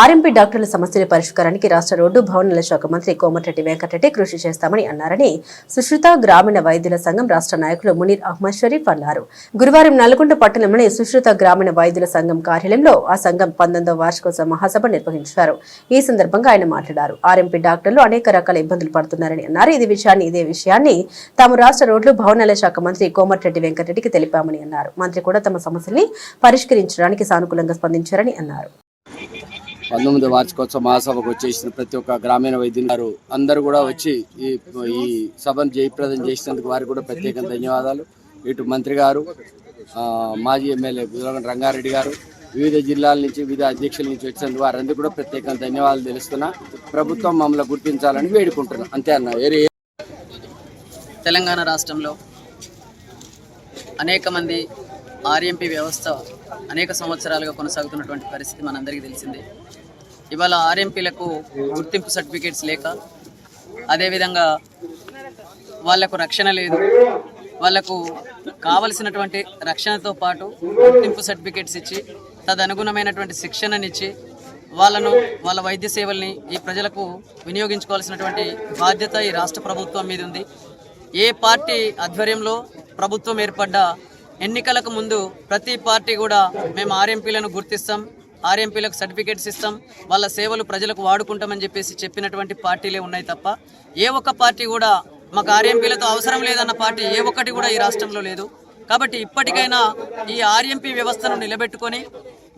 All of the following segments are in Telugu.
ఆర్ఎంపీ డాక్టర్ల సమస్యల పరిష్కారానికి రాష్ట్ర రోడ్డు భవనాల శాఖ మంత్రి కోమటిరెడ్డి వెంకటరెడ్డి కృషి చేస్తామని అన్నారని సుశ్రుత గ్రామీణ వైద్యుల సంఘం రాష్ట్ర నాయకులు మునీర్ అహ్మద్ షరీఫ్ అన్నారు. గురువారం నల్గొండ పట్టణంలోని సుశ్రుత గ్రామీణ వైద్యుల సంఘం కార్యాలయంలో ఆ సంఘం పంతొమ్మిదవ వార్షికోత్సవ మహాసభ నిర్వహించారు. ఈ సందర్భంగా ఆయన మాట్లాడారు. ఆర్ఎంపీ డాక్టర్లు అనేక రకాల ఇబ్బందులు పడుతున్నారని అన్నారు. ఇది విషయాన్ని ఇదే విషయాన్ని తాము రాష్ట్ర రోడ్లు భవనాల శాఖ మంత్రి కోమటిరెడ్డి వెంకటరెడ్డికి తెలిపామని అన్నారు. మంత్రి కూడా తమ సమస్యల్ని పరిష్కరించడానికి సానుకూలంగా స్పందించారని అన్నారు. పంతొమ్మిది వార్షికోత్సవ మహాసభకు వచ్చేసిన ప్రతి ఒక్క గ్రామీణ వైద్యులు గారు అందరూ కూడా వచ్చి ఈ ఈ సభను జయప్రదం చేసినందుకు వారికి కూడా ప్రత్యేక ధన్యవాదాలు. ఇటు మంత్రి గారు మాజీ ఎమ్మెల్యే గురవన రంగారెడ్డి గారు వివిధ జిల్లాల నుంచి వివిధ అధ్యక్షుల నుంచి వచ్చినందుకు వారందరూ కూడా ప్రత్యేకంగా ధన్యవాదాలు తెలుస్తున్నా. ప్రభుత్వం మమ్మల్ని గుర్తించాలని వేడుకుంటున్నాం. అంతే అన్న వేరే తెలంగాణ రాష్ట్రంలో అనేక మంది ఆర్ఎంపీ వ్యవస్థ అనేక సంవత్సరాలుగా కొనసాగుతున్నటువంటి పరిస్థితి మనందరికీ తెలిసిందే. ఇవాళ ఆర్ఎంపీలకు గుర్తింపు సర్టిఫికేట్స్ లేక అదేవిధంగా వాళ్ళకు రక్షణ లేదు వాళ్ళకు కావలసినటువంటి రక్షణతో పాటు గుర్తింపు సర్టిఫికేట్స్ ఇచ్చి తదనుగుణమైనటువంటి శిక్షణనిచ్చి వాళ్ళను వాళ్ళ వైద్య సేవల్ని ఈ ప్రజలకు వినియోగించుకోవాల్సినటువంటి బాధ్యత ఈ రాష్ట్ర ప్రభుత్వం మీద ఉంది ఏ పార్టీ ఆధ్వర్యంలో ప్రభుత్వం ఏర్పడ్డా ఎన్నికలకు ముందు ప్రతి పార్టీ కూడా మేము ఆర్ఎంపీలను గుర్తిస్తాం ఆర్ఎంపీలకు సర్టిఫికేట్స్ ఇస్తాం వాళ్ళ సేవలు ప్రజలకు వాడుకుంటామని చెప్పేసి చెప్పినటువంటి పార్టీలే ఉన్నాయి తప్ప ఏ ఒక్క పార్టీ కూడా మాకు ఆర్ఎంపీలతో అవసరం లేదన్న పార్టీ ఏ ఒక్కటి కూడా ఈ రాష్ట్రంలో లేదు. కాబట్టి ఇప్పటికైనా ఈ ఆర్ఎంపీ వ్యవస్థను నిలబెట్టుకొని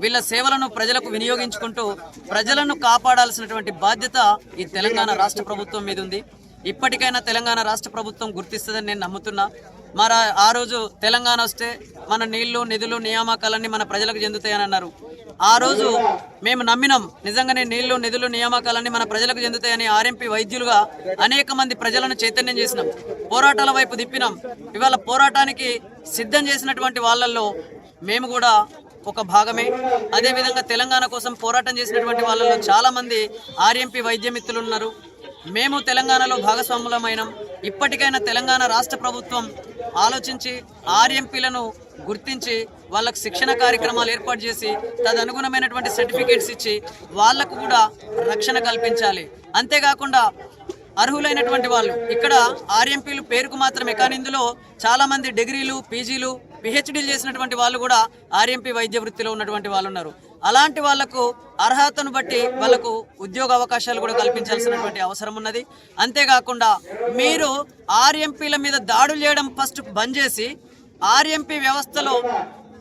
వీళ్ళ సేవలను ప్రజలకు వినియోగించుకుంటూ ప్రజలను కాపాడాల్సినటువంటి బాధ్యత ఈ తెలంగాణ రాష్ట్ర ప్రభుత్వం మీద ఉంది. ఇప్పటికైనా తెలంగాణ రాష్ట్ర ప్రభుత్వం గుర్తిస్తుందని నేను నమ్ముతున్నా. మరి ఆ- రోజు తెలంగాణ వస్తే మన నీళ్ళు నిధులు నియామకాలన్నీ మన ప్రజలకు చెందుతాయని అన్నారు. ఆ రోజు మేము నమ్మినాం. నిజంగానే నీళ్ళు నిధులు నియామకాలన్నీ మన ప్రజలకు చెందుతాయని ఆర్ఎంపీ వైద్యులుగా అనేక మంది ప్రజలను చైతన్యం చేసినాం. పోరాటాల వైపు దిప్పినాం ఇవాళ పోరాటానికి సిద్ధం చేసినటువంటి వాళ్ళల్లో మేము కూడా ఒక భాగమే. అదేవిధంగా తెలంగాణ కోసం పోరాటం చేసినటువంటి వాళ్ళలో చాలామంది ఆర్ఎంపీ వైద్య మిత్రులు ఉన్నారు. మేము తెలంగాణలో భాగస్వాములమైనం. ఇప్పటికైనా తెలంగాణ రాష్ట్ర ప్రభుత్వం ఆలోచించి ఆర్ఎంపీలను గుర్తించి వాళ్ళకు శిక్షణ కార్యక్రమాలు ఏర్పాటు చేసి తదనుగుణమైనటువంటి సర్టిఫికేట్స్ ఇచ్చి వాళ్ళకు కూడా రక్షణ కల్పించాలి. అంతేకాకుండా అర్హులైనటువంటి వాళ్ళు. ఇక్కడ ఆర్ఎంపీలు పేరుకు మాత్రమే కానీ ఇందులో చాలామంది డిగ్రీలు పీజీలు పిహెచ్డీలు చేసినటువంటి వాళ్ళు కూడా ఆర్ఎంపీ వైద్య వృత్తిలో ఉన్నటువంటి వాళ్ళు ఉన్నారు. అలాంటి వాళ్ళకు అర్హతను బట్టి వాళ్ళకు ఉద్యోగ అవకాశాలు కూడా కల్పించాల్సినటువంటి అవసరం ఉన్నది. అంతేకాకుండా మీరు ఆర్ఎంపీల మీద దాడులు చేయడం ఫస్ట్ బంద్ చేసి ఆర్ఎంపీ వ్యవస్థలో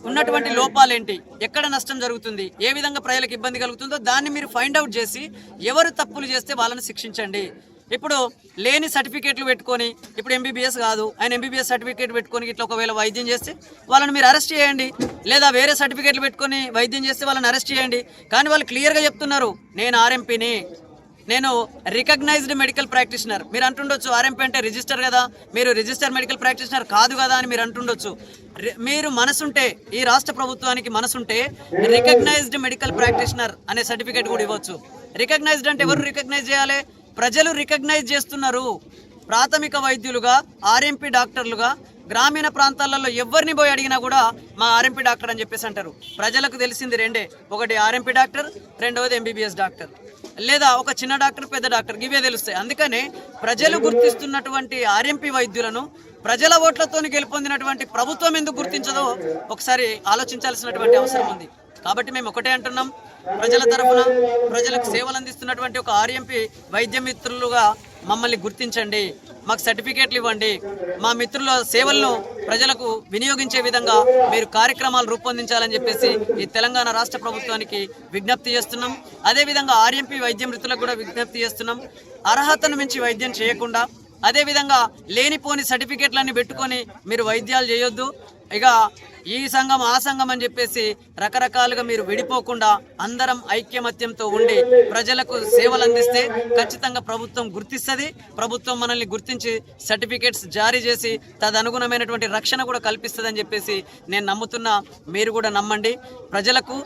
ఉన్నటువంటి లోపాలేంటి ఎక్కడ నష్టం జరుగుతుంది? ఏ విధంగా ప్రజలకు ఇబ్బంది కలుగుతుందో దాన్ని మీరు ఫైండ్ అవుట్ చేసి ఎవరు తప్పులు చేస్తే వాళ్ళని శిక్షించండి. ఇప్పుడు లేని సర్టిఫికేట్లు పెట్టుకొని ఇప్పుడు ఎంబీబీఎస్ కాదు ఆయన ఎంబీబీఎస్ సర్టిఫికేట్ పెట్టుకొని ఇట్లా ఒకవేళ వైద్యం చేస్తే వాళ్ళని మీరు అరెస్ట్ చేయండి. లేదా వేరే సర్టిఫికేట్లు పెట్టుకొని వైద్యం చేస్తే వాళ్ళని అరెస్ట్ చేయండి. కానీ వాళ్ళు క్లియర్గా చెప్తున్నారు నేను ఆర్ఎంపీని. నేను రికగ్నైజ్డ్ మెడికల్ ప్రాక్టీషనర్. మీరు అంటుండొచ్చు ఆర్ఎంపీ అంటే రిజిస్టర్ కదా. మీరు రిజిస్టర్ మెడికల్ ప్రాక్టీషనర్ కాదు కదా అని మీరు అంటుండొచ్చు. రి- మీరు మనసుంటే ఈ రాష్ట్ర ప్రభుత్వానికి మనసుంటే రికగ్నైజ్డ్ మెడికల్ ప్రాక్టీషనర్ అనే సర్టిఫికేట్ కూడా ఇవ్వచ్చు. రికగ్నైజ్డ్ అంటే ఎవరు రికగ్నైజ్ చేయాలి? ప్రజలు రికగ్నైజ్ చేస్తున్నారు. ప్రాథమిక వైద్యులుగా ఆర్ఎంపీ డాక్టర్లుగా గ్రామీణ ప్రాంతాలలో ఎవరిని పోయి అడిగినా కూడా మా ఆర్ఎంపీ డాక్టర్ అని చెప్పేసి అంటారు. ప్రజలకు తెలిసింది రెండే. ఒకటి ఆర్ఎంపీ డాక్టర్ రెండవది ఎంబీబీఎస్ డాక్టర్. లేదా ఒక చిన్న డాక్టర్ పెద్ద డాక్టర్ ఇవే తెలుస్తాయి. అందుకనే ప్రజలు గుర్తిస్తున్నటువంటి ఆర్ఎంపీ వైద్యులను ప్రజల ఓట్లతో గెలుపొందినటువంటి ప్రభుత్వం ఎందుకు గుర్తించదో ఒకసారి ఆలోచించాల్సినటువంటి అవసరం ఉంది. కాబట్టి మేము ఒకటే అంటున్నాం. ప్రజల తరఫున ప్రజలకు సేవలు అందిస్తున్నటువంటి ఒక ఆర్ఎంపీ వైద్య మిత్రులుగా మమ్మల్ని గుర్తించండి. మాకు సర్టిఫికేట్లు ఇవ్వండి. మా మిత్రుల సేవలను ప్రజలకు వినియోగించే విధంగా మీరు కార్యక్రమాలు రూపొందించాలని చెప్పేసి ఈ తెలంగాణ రాష్ట్ర ప్రభుత్వానికి విజ్ఞప్తి చేస్తున్నాం. అదేవిధంగా ఆర్ఎంపీ వైద్య మృతులకు కూడా విజ్ఞప్తి చేస్తున్నాం. అర్హతను మించి వైద్యం చేయకుండా అదేవిధంగా లేనిపోని సర్టిఫికేట్లన్నీ పెట్టుకొని మీరు వైద్యాలు చేయొద్దు. ఇక ఈ సంఘం ఆ సంఘం అని చెప్పేసి రకరకాలుగా మీరు విడిపోకుండా అందరం ఐక్యమత్యంతో ఉండి ప్రజలకు సేవలు అందిస్తే ఖచ్చితంగా ప్రభుత్వం గుర్తిస్తుంది. ప్రభుత్వం మనల్ని గుర్తించి సర్టిఫికేట్స్ జారీ చేసి తదనుగుణమైనటువంటి రక్షణ కూడా కల్పిస్తుందని చెప్పేసి నేను నమ్ముతున్నా. మీరు కూడా నమ్మండి. ప్రజలకు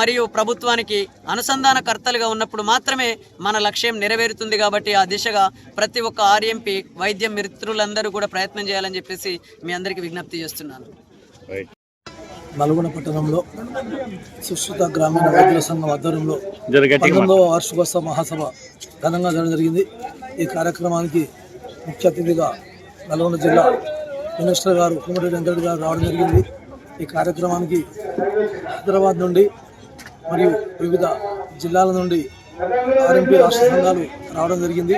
మరియు ప్రభుత్వానికి అనుసంధానకర్తలుగా ఉన్నప్పుడు మాత్రమే మన లక్ష్యం నెరవేరుతుంది కాబట్టి ఆ దిశగా ప్రతి ఒక్క ఆర్ఎంపీ వైద్య మిత్రులందరూ కూడా ప్రయత్నం చేయాలని చెప్పేసి మీ అందరికీ విజ్ఞప్తి చేస్తున్నాను. నల్గొండ పట్టణంలో సుశ్రుత గ్రామీణ వైద్యుల సంఘం ఆధ్వర్యంలో పంతొమ్మిదవ వార్షికోత్సవ మహాసభ ఘనంగా జరగడం జరిగింది. ఈ కార్యక్రమానికి ముఖ్య అతిథిగా నల్గొండ జిల్లా మినిస్టర్ గారు కుమ్మరెడ్డి వెంకరెడ్డి గారు రావడం జరిగింది. ఈ కార్యక్రమానికి హైదరాబాద్ నుండి మరియు వివిధ జిల్లాల నుండి ఆర్ఎంపీ రాష్ట్ర సంఘాలు రావడం జరిగింది.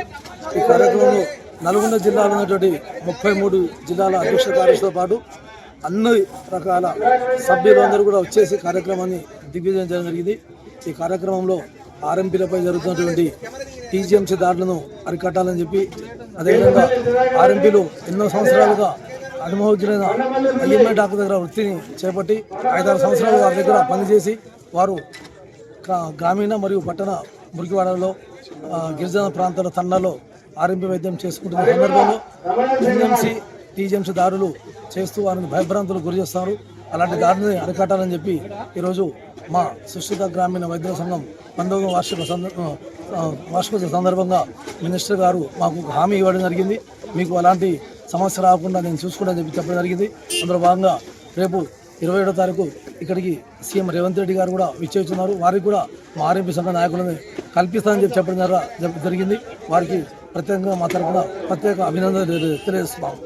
ఈ కార్యక్రమంలో నల్గొండ జిల్లాలో ఉన్నటువంటి ముప్పై మూడు జిల్లాల అధ్యక్ష కార్యదర్శితో పాటు అన్ని రకాల సభ్యులందరూ కూడా వచ్చేసి కార్యక్రమాన్ని దిగ్విజయం చేయడం జరిగింది. ఈ కార్యక్రమంలో ఆర్ఎంపీలపై జరుగుతున్నటువంటి టీజీఎంసీ దాడులను అరికట్టాలని చెప్పి అదేవిధంగా ఆర్ఎంపీలు ఎన్నో సంవత్సరాలుగా అనుభవజ్ఞులైన ఐఎంఐ డాక్టర్ దగ్గర వృత్తిని చేపట్టి ఐదారు సంవత్సరాలు వారి దగ్గర పనిచేసి వారు గ్రామీణ మరియు పట్టణ మురికివాడలో గిరిజన ప్రాంతాల తండాలో ఆరంభ వైద్యం చేసుకుంటున్న సందర్భంలో ఎన్ఎంసీ టీజీఎంసీ దారులు చేస్తూ వారిని భయభ్రాంతులు గురి చేస్తారు. అలాంటి దారిని అరికట్టాలని చెప్పి ఈరోజు మా సుశ్రిత గ్రామీణ వైద్యుల సంఘం పంతొమ్మిది వార్షిక వార్షికోత్సవ సందర్భంగా మినిస్టర్ గారు మాకు హామీ ఇవ్వడం జరిగింది. మీకు అలాంటి సమస్య రాకుండా నేను చూసుకుంటానని చెప్పి చెప్పడం జరిగింది. అందులో భాగంగా రేపు ఇరవై ఏడో తారీఖు ఇక్కడికి సీఎం రేవంత్ రెడ్డి గారు కూడా విచ్చేస్తున్నారు. వారికి కూడా మా ఆర్ఎంపీ సంఘ నాయకులని కల్పిస్తానని చెప్పి చెప్పడం జరిగింది. వారికి ప్రత్యేకంగా మా తరఫున ప్రత్యేక అభినందనలు తెలియజేస్తున్నాము.